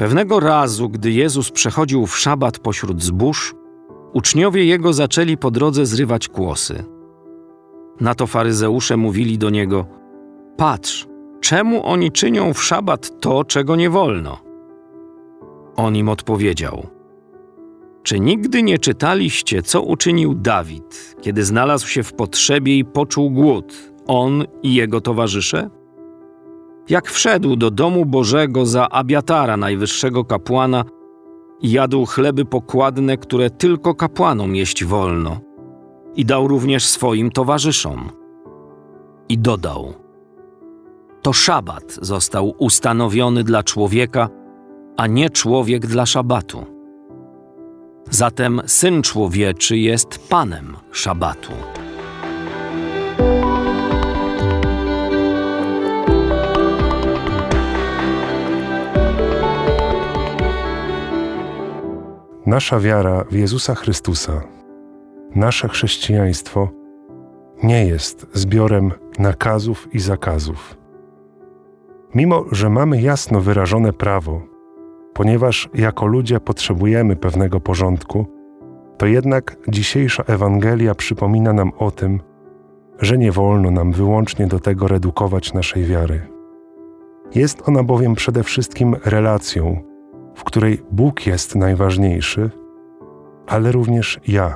Pewnego razu, gdy Jezus przechodził w szabat pośród zbóż, uczniowie jego zaczęli po drodze zrywać kłosy. Na to faryzeusze mówili do niego: Patrz, czemu oni czynią w szabat to, czego nie wolno? On im odpowiedział: Czy nigdy nie czytaliście, co uczynił Dawid, kiedy znalazł się w potrzebie i poczuł głód, on i jego towarzysze? Jak wszedł do domu Bożego za Abiatara, najwyższego kapłana, jadł chleby pokładne, które tylko kapłanom jeść wolno, i dał również swoim towarzyszom. I dodał: To szabat został ustanowiony dla człowieka, a nie człowiek dla szabatu. Zatem syn człowieczy jest panem szabatu. Nasza wiara w Jezusa Chrystusa, nasze chrześcijaństwo nie jest zbiorem nakazów i zakazów. Mimo, że mamy jasno wyrażone prawo, ponieważ jako ludzie potrzebujemy pewnego porządku, to jednak dzisiejsza Ewangelia przypomina nam o tym, że nie wolno nam wyłącznie do tego redukować naszej wiary. Jest ona bowiem przede wszystkim relacją, w której Bóg jest najważniejszy, ale również ja,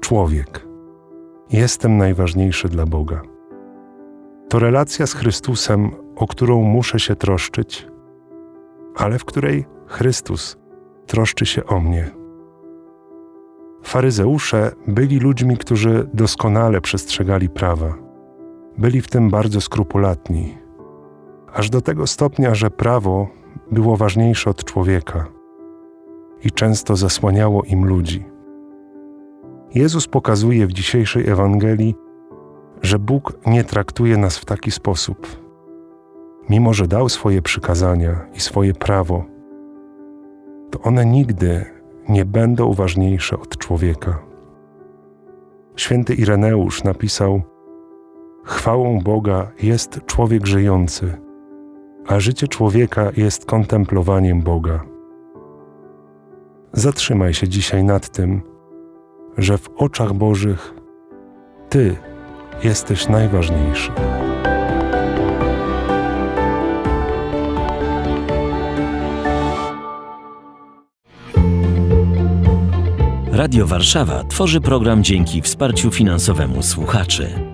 człowiek, jestem najważniejszy dla Boga. To relacja z Chrystusem, o którą muszę się troszczyć, ale w której Chrystus troszczy się o mnie. Faryzeusze byli ludźmi, którzy doskonale przestrzegali prawa. Byli w tym bardzo skrupulatni, aż do tego stopnia, że prawo było ważniejsze od człowieka i często zasłaniało im ludzi. Jezus pokazuje w dzisiejszej Ewangelii, że Bóg nie traktuje nas w taki sposób. Mimo, że dał swoje przykazania i swoje prawo, to one nigdy nie będą ważniejsze od człowieka. Święty Ireneusz napisał: Chwałą Boga jest człowiek żyjący a życie człowieka jest kontemplowaniem Boga. Zatrzymaj się dzisiaj nad tym, że w oczach Bożych Ty jesteś najważniejszy. Radio Warszawa tworzy program dzięki wsparciu finansowemu słuchaczy.